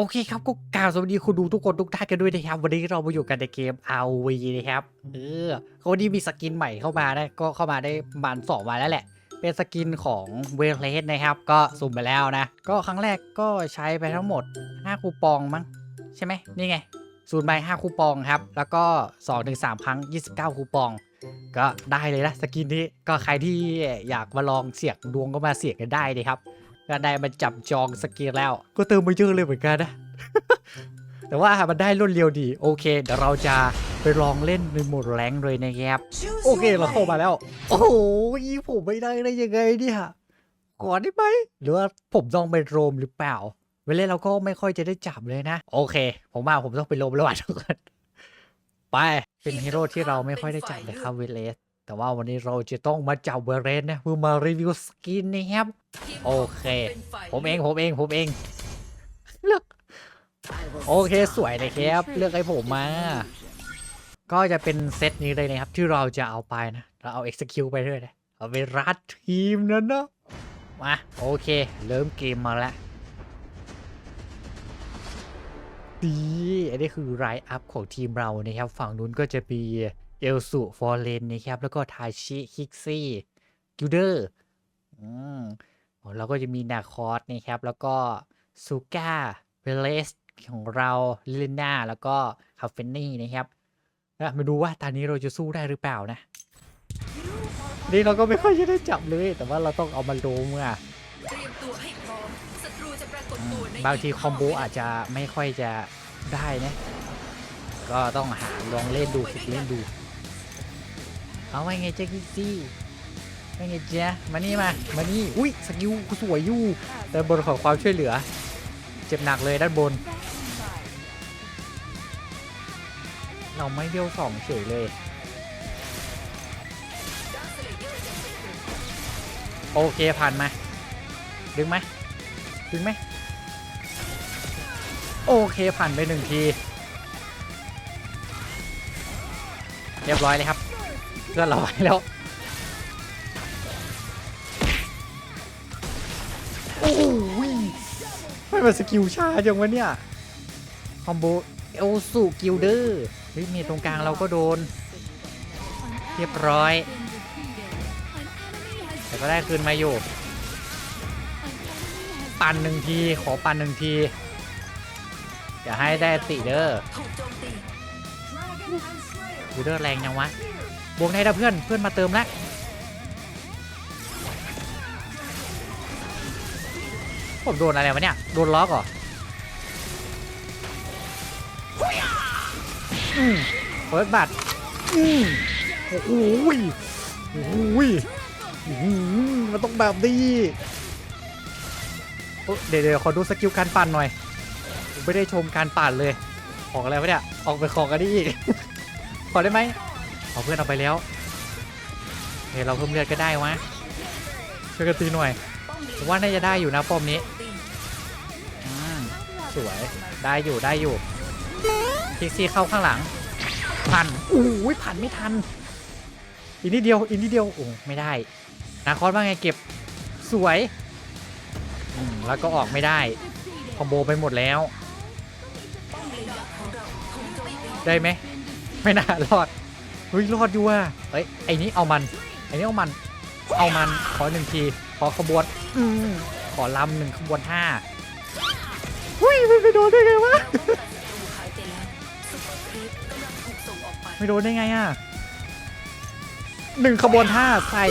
โอเคครับก็กล่าวสวัสดีคุณดูทุกคนทุกท่านกันด้วยนะครับ วันนี้เรามาอยู่กันในเกม RV นะครับเออวันนี้มีสกินใหม่เข้ามานะก็เข้ามาได้ประมาณสองวันแล้วแหละ เป็นสกินของเวลเลสนะครับ ก็สุ่มไปแล้วนะ ก็ครั้งแรกก็ใช้ไปทั้งหมด 5 คูปองมั้ง ใช่ไหมนี่ไงศูนย์ใบ5คูปองครับ แล้วก็2-3ถึง3ครั้ง29คูปอง ก็ได้เลยนะสกินนี้ก็ใครที่อยากมาลองเสี่ยงดวงก็มาเสี่ยงกันได้เลยครับ ก็ได้มาจับจองสกินแล้ว ก็เติมมาเยอะเลยเหมือนกันนะ แต่ว่ามันได้รวดเร็วดี โอเค เดี๋ยวเราจะไปลองเล่นในโหมดแรงค์เลยนะครับ โอเคเราเข้ามาแล้ว โอ้โหผมไม่ได้ได้ยังไงเนี่ยก่อนได้ไหมหรือว่าผมต้องไปโรมหรือเปล่า เวลาเราก็ไม่ค่อยจะได้จับเลยนะ โอเค ผมว่าผมต้องไปโรมแล้วอะทุกคนไปเป็นฮีโร่ที่เราไม่ค่อยได้จับเลยครับเวเลส แต่ว่าวันนี้เราจะต้องมาจับเวเลสนะเพื่อมารีวิวสกินนะครับ โอเค ผมเองผมเองผมเองเลือกโอเคสวยเลยครับ เลือกให้ผมมา ก็จะเป็นเซตนี้เลยนะครับ ที่เราจะเอาไปนะ เราเอา execute ไปด้วยนะเอาไปรัดทีมนั้นนะมาโอเค เริ่มเกมมาแล้วดีอันนี้คือไรอัพของทีมเรานะครับ ฝั่งนู้นก็จะมี เอลสุฟอร์เรนนะครับ แล้วก็ทาชิคิกซี่กิลเดอร์อืมอ๋อเราก็จะมีนาคอสนะครับ แล้วก็ซูก้าเวเลสของเราลิเลน่าแล้วก็คาเฟนนี่นะครับมาดูว่าตอนนี้เราจะสู้ได้หรือเปล่านะ นี่เราก็ไม่ค่อยจะได้จับเลย แต่ว่าเราต้องเอามาลงอะเมอะบางทีคอมโบอาจจะไม่ค่อยจะได้นะ ก็ต้องหาลองเล่นดูฝึกเล่นดู เอาไว้ไงเจ๊กิกซี่ว่าไงเจ๊ะมานี่มา มานี่ อุ้ยสกิลกูสวยอยู่ด้านบนของความช่วยเหลือ เจ็บหนักเลยด้านบน เราไม่เบี้ยวสองเฉยเลย โอเคผ่านมา ดึงไหมดึงไหมโอเคผ่านไปหนึ่งที เรียบร้อยเลยครับ เพื่อนเราไว้แล้ว โอ้ยไม่มาสกิลช้าจังวะเนี่ย คอมโบเอลสูกิลเดอร์เฮ้ยมีตรงกลางเราก็โดน เรียบร้อย แต่ก็ได้คืนมาอยู่ ปั่นหนึ่งที ขอปั่นหนึ่งทีอย่าให้ได้ติเด้อถูกโจมตีดูเด้อแรงยังวะ บวกในนะเพื่อนเพื่อนมาเติมแล้วผมโดนอะไรวะเนี่ย โดนล็อกเหรออเปิดบัตรอืมโอ้โหยโอ้โหยอือมันต้องแบบนี้โอ๊ะเดี๋ยวเดี๋ยวขอดูสกิลการปั่นหน่อย ผมไม่ได้ชมการปั่นเลย ของอะไรวะเนี่ย ออกไปของกันนี่อีกขอได้ไหม เอาเพื่อนเอาไปแล้วเฮ้ยเราเพิ่มเลือดก็ได้วะช่วยกันตีหน่อยผมว่าน่าจะได้อยู่นะป้อมนี้สวยได้อยู่ได้อยู่พิกซี่เข้าข้างหลังพันอู้ยผ่านไม่ทันอีกนิดเดียวอีกนิดเดียวโอ้ไม่ได้นาคอสว่าไงเก็บสวยอืมแล้วก็ออกไม่ได้คอมโบไปหมดแล้ว ได้ไหมไม่น่ารอด เฮ้ยรอดอยู่ว่ะเฮ้ยไอ้นี้เอามันไอ้นี้เอามัน เอามันขอหนึ่งทีขอขบวนอืมขอลำหนึ่งขบวนห้าเฮ้ยไม่ไปโดนได้ไงวะศัตรูหายไปแล้วซุปเปอร์ครีปกำลังถูกส่งออกไปไม่โดนได้ไงอะหนึ่งขบวนห้าใส่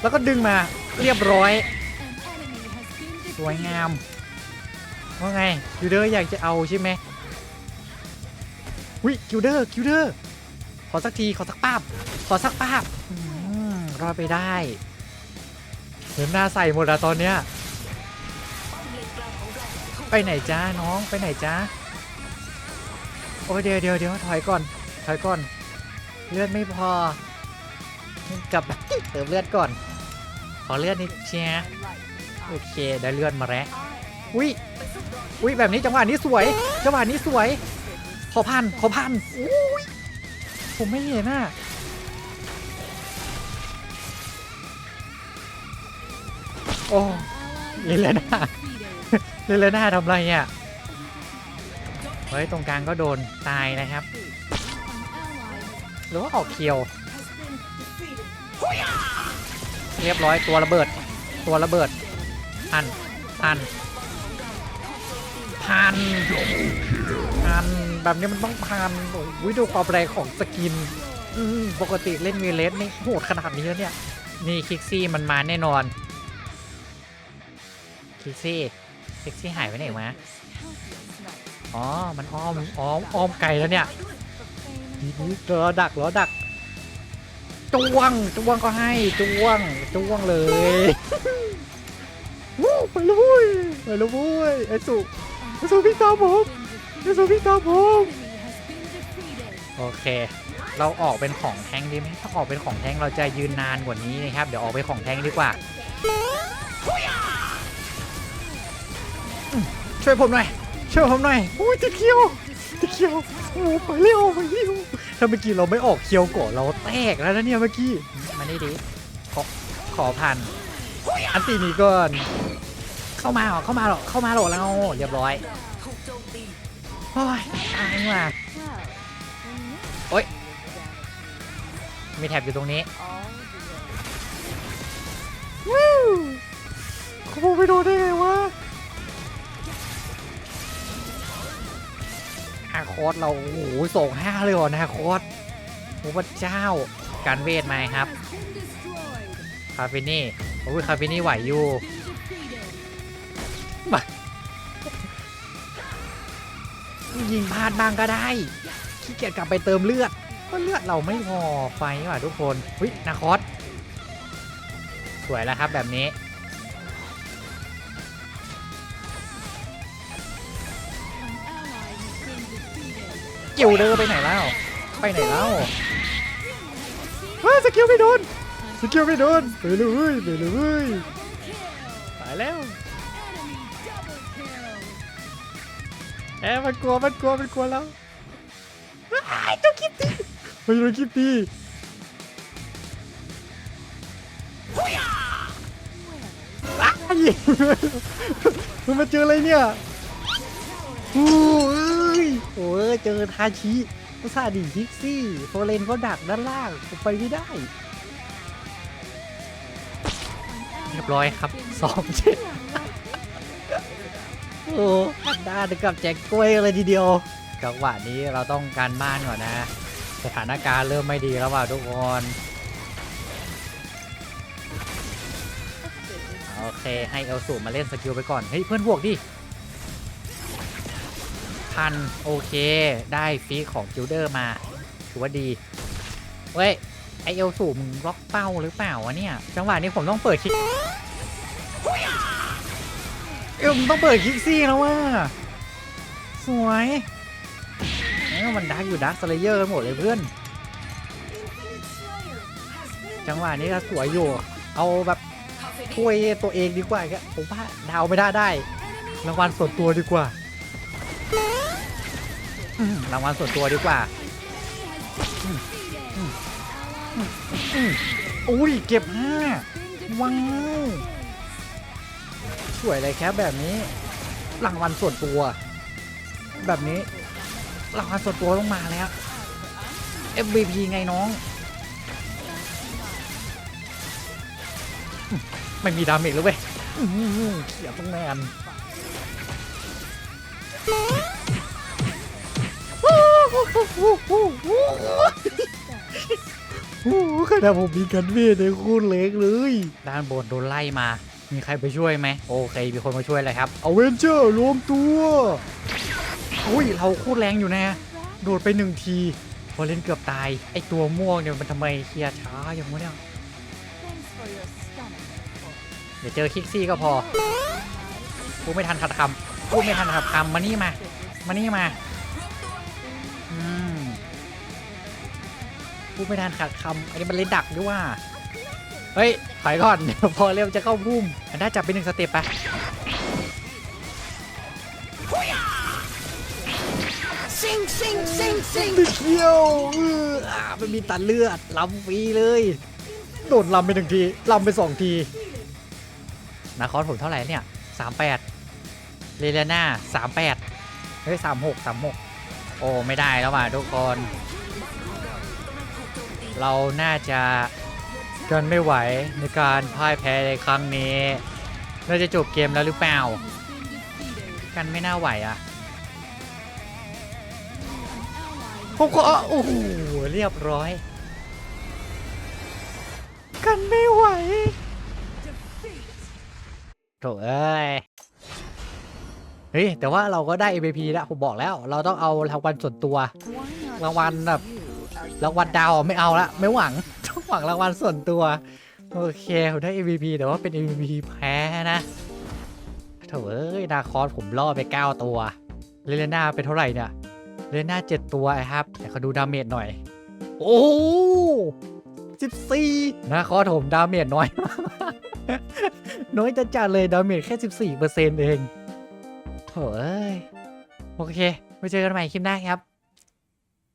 แล้วก็ดึงมาเรียบร้อยสวยงามว่าไงคิวเดอร์อยากจะเอาใช่ไหมวิคิวเดอร์คิวเดอร์ ขอสักที ขอสักป้าบ ขอสักป้าบรอดไปได้เหมือนหน้าใส่หมดอะตอนเนี้ย ไปไหนจ้าน้องไปไหนจ้าโอ้ยเดี๋ยวเดี๋ยวเดี๋ยวถอยก่อน ถอยก่อน เลือดไม่พอกลับเติมเลือดก่อน ขอเลือดนิดเชียโอเคได้เลือดมาแล้วอุ้ยอุ้ยแบบนี้จังหวะนี้สวย จังหวะนี้สวย ขอพันขอพันอุ้ย ผมไม่เห็นอะโอ้เลเลน่าเลเลน่าทำไรเนี่ยเฮ้ย ตรงกลางก็โดนตายนะครับ หรือว่าออกเคียว เรียบร้อยตัวระเบิด ตัวระเบิดพัน พัน พันพัน แบบนี้มันต้องพันโอ้ยดูความแรงของสกินปกติเล่นเวเลสนี่โหดขนาดนี้แล้วเนี่ย นี่คิกซี่มันมาแน่นอน คิกซี่คิกซี่หายไปไหนวะอ๋อ มันอ้อมอ้อมอ้อมไกลแล้วเนี่ยนี่รอดักรอดักจ้วงจ้วงก็ให้จ้วงจ้วงเลยวู้ไปเลยเว้ยไปเลยเว้ยไอ้สุไอ้สุพี่ตามผม ไอ้สุพี่ตามผมโอเค เราออกเป็นของแท้งดีไหมถ้าออกเป็นของแท้งเราจะยืนนานกว่านี้นะครับ เดี๋ยวออกเป็นของแท้งดีกว่า ช่วยผมหน่อย ช่วยผมหน่อยโอ้ยติดเคียวติดเคียวโอ้ไปเร็วไปเร็วถ้าเมื่อกี้เราไม่ออกเคียวก่อนเราแตกแล้วนะเนี่ยเมื่อกี้มานี่ดิขอขอพันอันตีนี้ก่อนเข้ามาเหรอเข้ามาเหรอเข้ามาเหรอเราเรียบร้อยถูกโจมตี โอ้ยตายว่ะโอ้ย มีแท็บอยู่ตรงนี้วู้เขาบอกไปโดนได้ไงวะอาคอสเราโอ้โหส่งห้าเลยเหรอนะคอสโอ้พระเจ้า การเวทไหมครับ คาเฟนี่โอ้ยคาเฟนี่ไหวอยู่ ยิงพลาดบ้างก็ได้ขี้เกียจกลับไปเติมเลือด ก็เลือดเราไม่พอไฟว่ะทุกคนวินาคอสสวยแล้วครับแบบนี้ กิวเดอร์ไปไหนแล้ว ไปไหนแล้วเฮ้ยสกิลไม่โดนสกิลไม่โดนไปเลยไปเลยตายแล้ว แอบมันกลัวมันกลัวมันกลัวแล้วอ้ายเจ้าคิตตี้มันอยู่ในคิตตี้อ้ายมันมาเจออะไรเนี่ยโอ้ยโอ้ยเจอทาชิอุตส่าห์ดีคิกซี่โฟเลนก็ดักด้านล่างผมไปไม่ได้ เรียบร้อยครับสองเจ็ด โอ้ด้านกับแจ็คกล้วยเลยทีเดียวจังหวะนี้เราต้องการบ้านก่อนนะ สถานการณ์เริ่มไม่ดีแล้วว่ะทุกคนโอเคให้เอลสูมาเล่นสกิลไปก่อน เฮ้ย เพื่อนบวกดิพันโอเค ได้ฟีของจิลเดอร์มา ถือว่าดี เว้ย ไอเอลสูมึงล็อกเป้าหรือเปล่าวะเนี่ย จังหวะนี้ผมต้องเปิดคลิ เอลมึงต้องเปิดคลิกซี่แล้วว่ะสวยเออมันดักอยู่ดักสเลเยอร์กันหมดเลยเพื่อน จังหวะนี้ก็สวยอยู่ เอาแบบถ้วยตัวเองดีกว่าครับผมว่าดาวไม่ได้ได้ รางวัลส่วนตัวดีกว่ารางวัลส่วนตัวดีกว่าอุ้ยเก็บห้าว้าว สวยเลยแครับแบบนี้รางวัลส่วนตัว แบบนี้รางวัลส่วนตัวต้องมาแล้ว MVP ไงน้อง ไม่มีดาเมจเลยเว้ยเขียบต้องแมนโอ้โหขนาดผมมีกันเวทในคู่เล็กเลย ด้านบนโดนไล่มา มีใครไปช่วยไหมโอเคมีคนมาช่วยเลยครับเอาเวนเจอร์รวมตัวอุ้ยเราโคตรแรงอยู่นะโดดไปหนึ่งทีพอเล่นเกือบตายไอตัวม่วงเนี่ยมันทำไมเคลียร์ช้าอย่างวะเนี่ยเดี๋ยวเจอคิกซี่ก็พอพูดไม่ทันขัดคำพูดไม่ทันขัดคำมานี่มา มานี่มาอืมพูดไม่ทันขาดคำอันนี้มันเล่นดักด้วยว่า เฮ้ยถอยก่อนเดี๋ยวพอเร็วจะเข้าพุ่มอันน่าจับไปหนึ่งสเต็ปไปซิงซิงซิงซิงเที่ยวเอออ่ามันมีตัดเลือดลำฟรีเลย โดนลำไปหนึ่งทีลำไปสองที นาคอนผมเท่าไหร่เนี่ยสามแปดเรเลน่าสามแปดเฮ้ยสามหกสามหกโอ้ ไม่ได้แล้วว่ะทุกคน เราน่าจะ กันไม่ไหวในการพ่ายแพ้ในครั้งนี้เราจะจบเกมแล้วหรือเปล่า กันไม่น่าไหวอะผมขอโอ้โหเรียบร้อย กันไม่ไหวโถเอ้ยเฮ้ยแต่ว่าเราก็ได้ MVP แล้วผมบอกแล้วเราต้องเอารางวัลส่วนตัวรางวัลแบบรางวัลดาวไม่เอาละไม่หวังต้อง หวังรางวัลส่วนตัว โอเคผมได้ MVP แต่ว่าเป็น MVP แพ้นะโถเอ้ยนาคอสผมล่อไป 9 ตัว เลเลน่าเป็นเท่าไหร่เนี่ย เลเลน่า7ตัวครับ แต่เขาดูดาเมจหน่อย โอ้สิบสี่นาคอสผมดาเมจน้อยมากน้อยจะจัดเลยดาเมจแค่ 14%เองโถเอ้ย โอเคไว้เจอกันใหม่คลิปหน้าครับ